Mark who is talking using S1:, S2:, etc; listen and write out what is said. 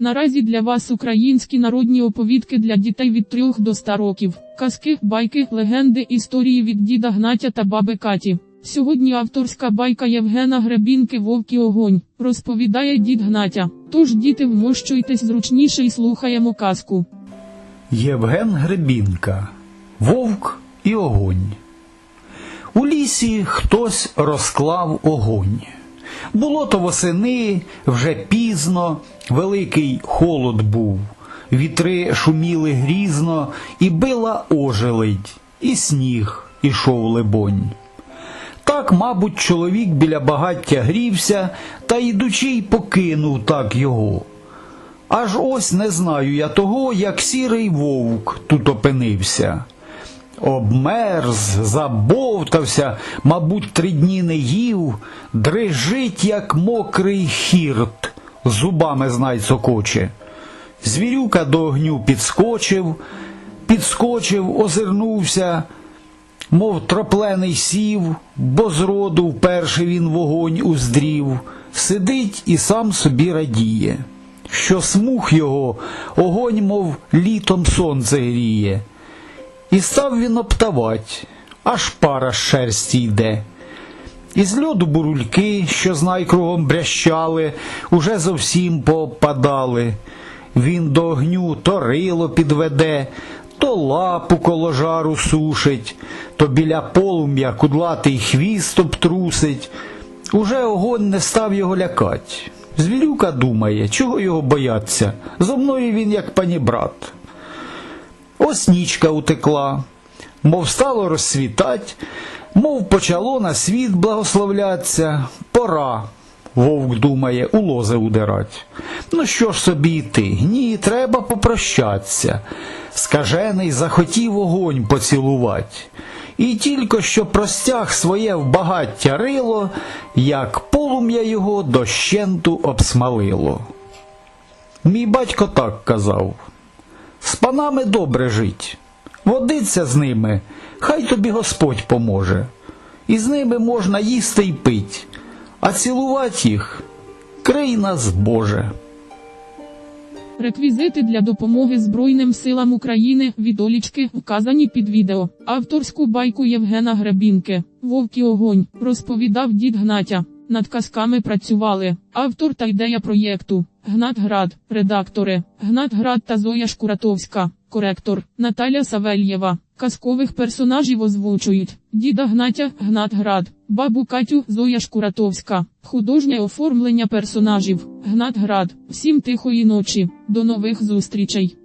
S1: Наразі для вас українські народні оповідки для дітей від 3 до 100 років. Казки, байки, легенди, історії від діда Гнатя та баби Каті. Сьогодні авторська байка Євгена Гребінки Вовк і огонь розповідає дід Гнатя. Тож діти вмощуйтесь зручніше і слухаємо казку.
S2: Євген Гребінка Вовк і огонь. У лісі хтось розклав огонь. Було то восени, вже пізно, великий холод був. Вітри шуміли грізно, і била ожеледь, і сніг ішов либонь. Так, мабуть, чоловік біля багаття грівся, та йдучи й покинув так його. Аж ось не знаю я того, як сірий вовк тут опинився. Обмерз, забовтався, мабуть, три дні не їв, дрижить, як мокрий хірт, зубами знай цокоче. Звірюка до огню підскочив, підскочив, озирнувся, мов троплений сів, бо зроду вперше він вогонь уздрів, сидить і сам собі радіє, що смух його огонь, мов літом сонце гріє. І став він оптавать, аж пара шерсті йде. Із льоду бурульки, що знай кругом брящали, уже зовсім поопадали. Він до огню то рило підведе, то лапу коло жару сушить, то біля полум'я кудлатий хвіст обтрусить. Уже огонь не став його лякать. Звірюка думає, чого його бояться. Зо мною він як панібрат. Ось нічка утекла, мов стало розсвітать, мов почало на світ благословляться. Пора, вовк думає, у лозе удирать. Ну що ж собі йти? Ні, треба попрощатися. Скажений захотів огонь поцілувать. І тільки що простяг своє в багаття рило, як полум'я його дощенту обсмалило. Мій батько так казав. З панами добре жить, водиться з ними, хай тобі Господь поможе. І з ними можна їсти й пить, а цілувати їх крий нас Боже.
S1: Реквізити для допомоги Збройним силам України відолічки вказані під відео. Авторську байку Євгена Гребінки Вовк і огонь розповідав дід Гнатя. Над казками працювали автор та ідея проєкту Гнат Град, редактори Гнат Град та Зоя Шкуратовська, коректор Наталя Савельєва. Казкових персонажів озвучують діда Гнатя Гнат Град, бабу Катю Зоя Шкуратовська, художнє оформлення персонажів Гнат Град. Всім тихої ночі. До нових зустрічей.